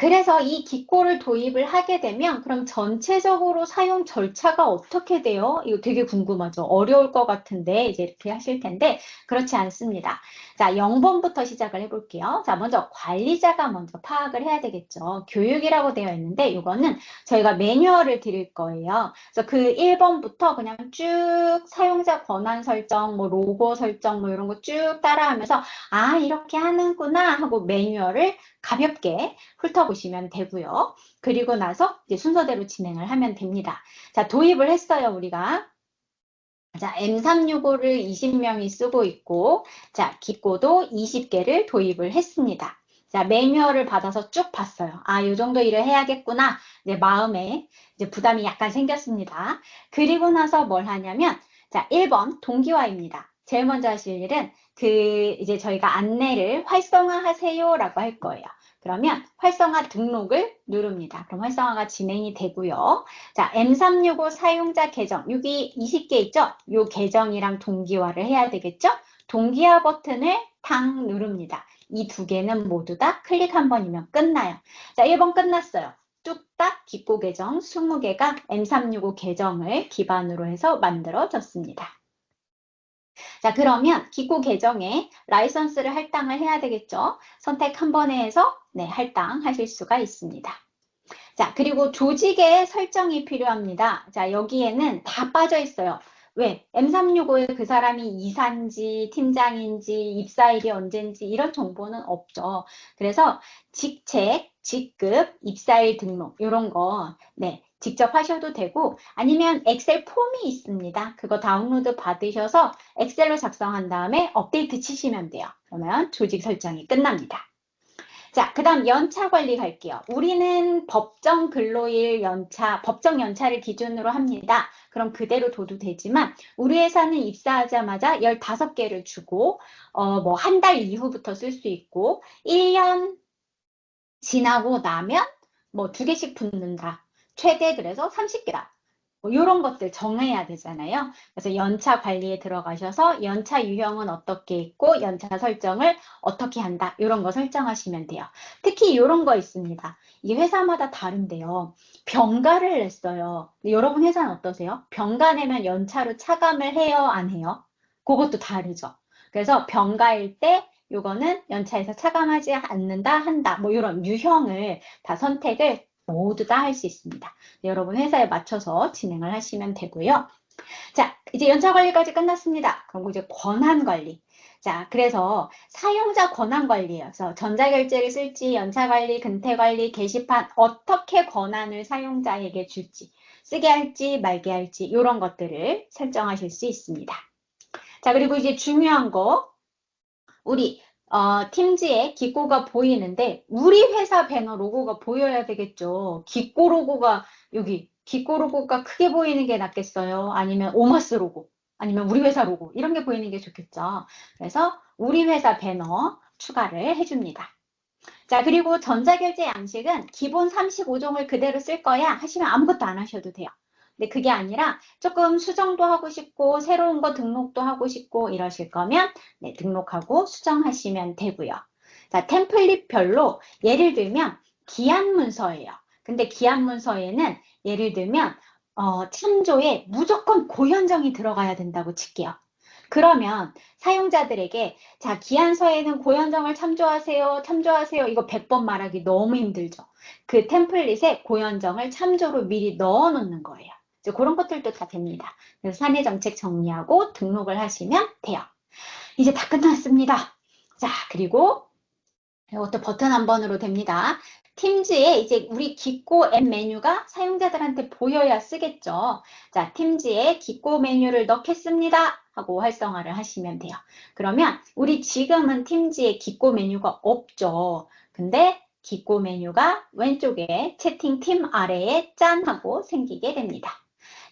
자, 그래서 이 기꼬를 도입을 하게 되면 그럼 전체적으로 사용 절차가 어떻게 돼요? 이거 되게 궁금하죠? 어려울 것 같은데 이제 이렇게 하실 텐데 그렇지 않습니다. 자, 0번부터 시작을 해볼게요. 자, 먼저 관리자가 먼저 파악을 해야 되겠죠. 교육이라고 되어 있는데 이거는 저희가 매뉴얼을 드릴 거예요. 그래서 그 1번부터 그냥 쭉 사용자 권한 설정, 뭐 로고 설정 뭐 이런 거 쭉 따라하면서 아, 이렇게 하는구나 하고 매뉴얼을 가볍게 훑어보시면 되고요. 그리고 나서 이제 순서대로 진행을 하면 됩니다. 자, 도입을 했어요, 우리가. 자, M365를 20명이 쓰고 있고, 자, 기꼬도 20개를 도입을 했습니다. 자, 매뉴얼을 받아서 쭉 봤어요. 아, 이 정도 일을 해야겠구나. 이제 마음에 이제 부담이 약간 생겼습니다. 그리고 나서 뭘 하냐면, 자, 1번 동기화입니다. 제일 먼저 하실 일은 그 이제 저희가 안내를 활성화하세요라고 할 거예요. 그러면 활성화 등록을 누릅니다. 그럼 활성화가 진행이 되고요. 자, M365 사용자 계정, 여기 20개 있죠? 요 계정이랑 동기화를 해야 되겠죠? 동기화 버튼을 탕 누릅니다. 이 두 개는 모두 다 클릭 한 번이면 끝나요. 자, 1번 끝났어요. 뚝딱 기고 계정 20개가 M365 계정을 기반으로 해서 만들어졌습니다. 자, 그러면 기고 계정에 라이선스를 할당을 해야 되겠죠? 선택 한 번에 해서 네, 할당하실 수가 있습니다. 자, 그리고 조직의 설정이 필요합니다. 자, 여기에는 다 빠져 있어요. 왜? M365에 그 사람이 이사인지 팀장인지 입사일이 언젠지 이런 정보는 없죠. 그래서 직책, 직급, 입사일 등록 이런 거 네, 직접 하셔도 되고 아니면 엑셀 폼이 있습니다. 그거 다운로드 받으셔서 엑셀로 작성한 다음에 업데이트 치시면 돼요. 그러면 조직 설정이 끝납니다. 자, 그 다음 연차 관리 갈게요. 우리는 법정 근로일 연차, 법정 연차를 기준으로 합니다. 그럼 그대로 둬도 되지만 우리 회사는 입사하자마자 15개를 주고 어, 뭐 한 달 이후부터 쓸 수 있고 1년 지나고 나면 뭐 두 개씩 붙는다. 최대 그래서 30개다. 뭐 이런 것들 정해야 되잖아요. 그래서 연차 관리에 들어가셔서 연차 유형은 어떻게 있고 연차 설정을 어떻게 한다. 이런 거 설정하시면 돼요. 특히 이런 거 있습니다. 이 회사마다 다른데요. 병가를 냈어요. 여러분 회사는 어떠세요? 병가 내면 연차로 차감을 해요? 안 해요? 그것도 다르죠. 그래서 병가일 때 요거는 연차에서 차감하지 않는다, 한다. 뭐 이런 유형을 다 선택을 모두 다 할 수 있습니다. 여러분 회사에 맞춰서 진행을 하시면 되고요. 자, 이제 연차 관리까지 끝났습니다. 그럼 이제 권한 관리. 자, 그래서 사용자 권한. 그래서 전자결제를 쓸지, 연차 관리, 근태 관리, 게시판 어떻게 권한을 사용자에게 줄지, 쓰게 할지 말게 할지 이런 것들을 설정하실 수 있습니다. 자, 그리고 이제 중요한 거 우리 어, 팀지에 기꼬가 보이는데 우리 회사 배너 로고가 보여야 되겠죠. 기꼬 로고가 여기 기꼬 로고가 크게 보이는 게 낫겠어요? 아니면 오마스 로고? 아니면 우리 회사 로고? 이런 게 보이는 게 좋겠죠. 그래서 우리 회사 배너 추가를 해줍니다. 자, 그리고 전자결제 양식은 기본 35종을 그대로 쓸 거야 하시면 아무것도 안 하셔도 돼요. 근데 그게 아니라 조금 수정도 하고 싶고 새로운 거 등록도 하고 싶고 이러실 거면 네, 등록하고 수정하시면 되고요. 자, 템플릿별로 예를 들면 기한 문서예요. 근데 기한 문서에는 예를 들면 어, 참조에 무조건 고현정이 들어가야 된다고 칠게요. 그러면 사용자들에게 자 기한서에는 고현정을 참조하세요 참조하세요 이거 100번 말하기 너무 힘들죠 그 템플릿에 고현정을 참조로 미리 넣어 놓는 거예요 이제 그런 것들도 다 됩니다. 그래서 사내 정책 정리하고 등록을 하시면 돼요. 이제 다 끝났습니다. 자, 그리고 이것도 버튼 한 번으로 됩니다. 팀즈에 이제 우리 기꼬 앱 메뉴가 사용자들한테 보여야 쓰겠죠. 자, 팀즈에 기꼬 메뉴를 넣겠습니다. 하고 활성화를 하시면 돼요. 그러면 우리 지금은 팀즈에 기꼬 메뉴가 없죠. 근데 기꼬 메뉴가 왼쪽에 채팅팀 아래에 짠 하고 생기게 됩니다.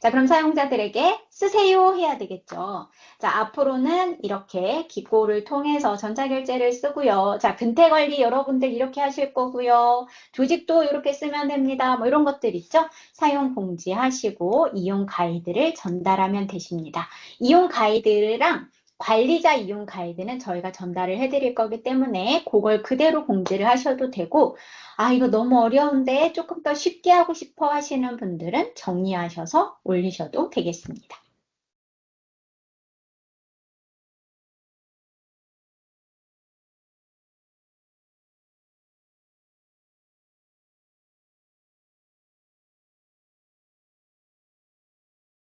자, 그럼 사용자들에게 쓰세요 해야 되겠죠. 자, 앞으로는 이렇게 기고를 통해서 전자결제를 쓰고요. 자, 근태 관리 여러분들 이렇게 하실 거고요. 조직도 이렇게 쓰면 됩니다. 뭐 이런 것들 있죠. 사용 공지하시고 이용 가이드를 전달하면 되십니다. 이용 가이드랑 관리자 이용 가이드는 저희가 전달을 해드릴 거기 때문에 그걸 그대로 공지를 하셔도 되고, 아, 이거 너무 어려운데 조금 더 쉽게 하고 싶어 하시는 분들은 정리하셔서 올리셔도 되겠습니다.